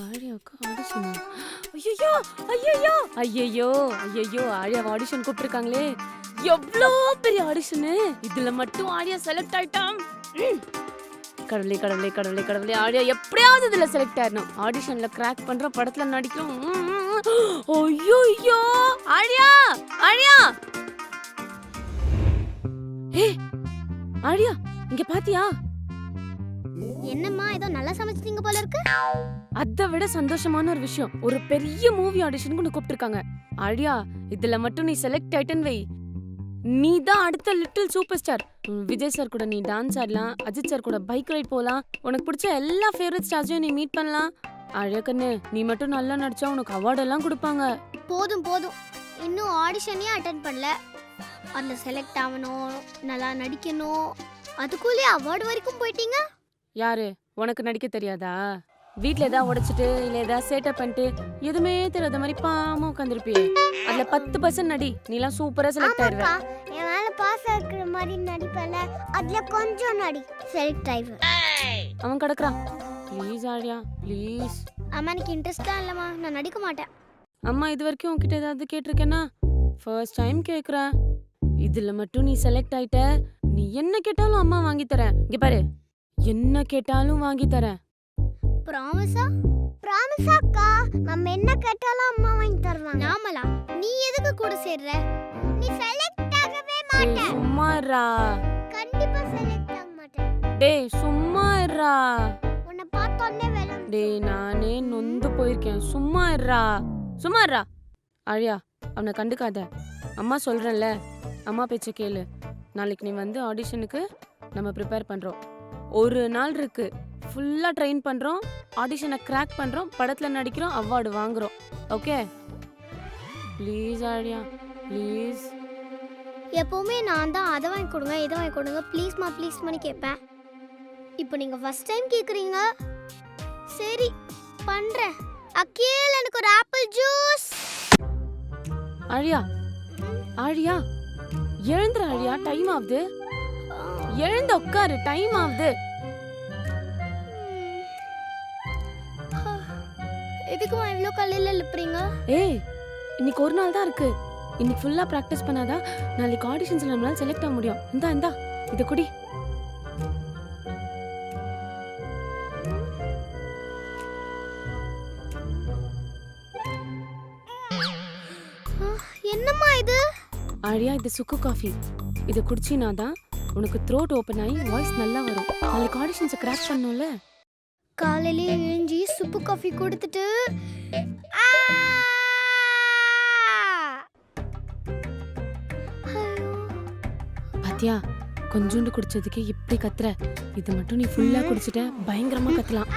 ஆழியாவுக்கு ஆடிஷனா? ஐயோ ஐயோ ஐயோ ஐயோ ஆழியா ஆடிஷன் கூப்பிட்டுருக்காங்களே. எவ்வளோ பெரிய ஆடிஷனு இதுல மட்டும் ஆழியா செலக்ட் ஆயிட்டான். கடவுளே கடவுளே கடவுளே கடவுளே ஆழியா எப்படியாவது இதுல செலக்ட் ஆயிடணும். ஆடிஷன்ல கிராக் பண்றோம் படத்துல நடிக்கிறோம் ம், ம், ம். ஐயோ ஐயோ ஆழியா ஆழியா! ஏ ஆழியா இங்க பாத்தியா? என்னம்மா ஏதோ நல்லா சமைச்சிட்டீங்க போல இருக்கு. அதை விட சந்தோஷமான ஒரு விஷயம். ஒரு பெரிய மூவி ஆடிஷனுக்கு உன்னை கூப்பிட்டுருக்காங்க. ஆழியா இதுல மட்டும் நீ செலக்ட் ஆயிட்டன் வை. நீ தான் அடுத்த little super star Vijay sir கூட நீ டான்ஸ் ஆடலாம் அஜித் சார் கூட பைக் ரைட் போலாம். உனக்கு பிடிச்ச எல்லா ஃபேவரட் ஸ்டார்ஸையும் நீ மீட் பண்ணலாம். அழகண்ணு கண்ணு நீ மட்டும் நல்லா நடிச்சா உனக்கு அவார்ட் எல்லாம் கொடுப்பாங்க. போதும் போதும். இன்னும் ஆடிஷனே அட்டன் பண்ணல. அதில் செலக்ட் ஆகணும் நல்லா நடிக்கணும். அதுக்குள்ளே அவார்டு வரைக்கும் போயிட்டீங்க? யாரு? உனக்கு நடிக்க தெரியாதா? வீட்ல ஏதாவது உடைச்சிட்டு இல்ல ஏதாவது சேட்டப் பண்ணிட்டு எதுவுமே தெரியாத மாதிரி பாமா உட்காந்துருப்பியே அதுல பத்து பர்சன்ட் நடி. நீலாம் சூப்பரா செலக்ட் ஆயிருவ. என் மேல பாஸ் இருக்கிற மாதிரி நடிப்பல அதுல கொஞ்சம் நடி. செலக்ட் ஆயிடுவேன் அவன் கிடக்குறான் ப்ளீஸ் ஆழியா ப்ளீஸ் அம்மா எனக்கு இன்ட்ரெஸ்டா இல்லம்மா. நான் நடிக்க மாட்டேன். அம்மா இது வரைக்கும் உன்கிட்ட ஏதாவது கேட்டிருக்கேனா ஃபர்ஸ்ட் டைம் கேக்குறேன் இதுல மட்டும் நீ செலக்ட் ஆயிட்ட. நீ என்ன கேட்டாலும் அம்மா வாங்கி தரேன். இங்க பாரு. என்ன கேட்டாலும் வாங்கி தரேன். ப்ராமிஸா ப்ராமிஸாக்கா நம்ம என்ன கேட்டாலும் அம்மா வாங்கி தருவாங்க. நாமலா நீ எதுக்கு கூட சேர்ற? நீ செலக்ட் ஆகவே டேய் சும்மா இருடா கண்டிப்பா செலக்ட் ஆக மாட்டேன். டேய் சும்மா இருடா உன்னை பார்த்தோன்னே வேலை டேய் நானே நொந்து போயிருக்கேன். சும்மா இருடா சும்மா இருடா அழியா அவனை கண்டுக்காத. அம்மா சொல்றேன்ல. அம்மா பேச்ச கேளு. நாளைக்கு நீ வந்து ஆடிஷனுக்கு நம்ம ப்ரிப்பேர் பண்றோம். ஒரு நாள் இருக்கு. ஃபுல்லா ட்ரெயின் பண்றோம் ஆடிஷனை கிராக் பண்றோம் படத்துல நடிக்கிறோம் அவார்டு வாங்குறோம். ஓகே ப்ளீஸ் ஆழியா ப்ளீஸ் எப்பவுமே நான் தான் அதை வாங்கி கொடுங்க இதை வாங்கி கொடுங்க. ப்ளீஸ்மா ப்ளீஸ்மான்னு கேட்பேன். இப்போ நீங்க ஃபர்ஸ்ட் டைம் கேக்குறீங்க? சரி பண்றேன். அக்கீல் எனக்கு ஒரு ஆப்பிள் ஜூஸ் ஆழியா ஆழியா எழுந்துரு ஆழியா டைம் ஆகுது. எழுந்து உட்காரு டைம் ஆகுது. எதுக்குமா இவ்வளோ காலையில் எழுப்புறீங்க? ஏய் இன்னைக்கு ஒரு நாள் தான் இருக்கு. இன்னைக்கு ஃபுல்லா பிராக்டிஸ் பண்ணாதான் நாளைக்கு ஆடிஷன்ஸ்ல நம்மளால செலக்ட் ஆக முடியும். இந்தா இந்தா இத குடி. என்னம்மா இது? ஆழியா இது சுக்கு காஃபி இத குடிச்சினா தான் உனக்கு த்ரோட் ஓபன் ஆகி வாய்ஸ் நல்லா வரும். நாளைக்கு ஆடிஷன்ஸை கிராக் பண்ணும்ல காலையிலே எழுஞ்சி சுப்பு காஃபி கொடுத்துட்டு. பாத்தியா கொஞ்சோண்டு குடிச்சதுக்கு இப்படி கத்துற. இது மட்டும் நீ ஃபுல்லா குடிச்சிட்ட பயங்கரமா கத்தலாம்!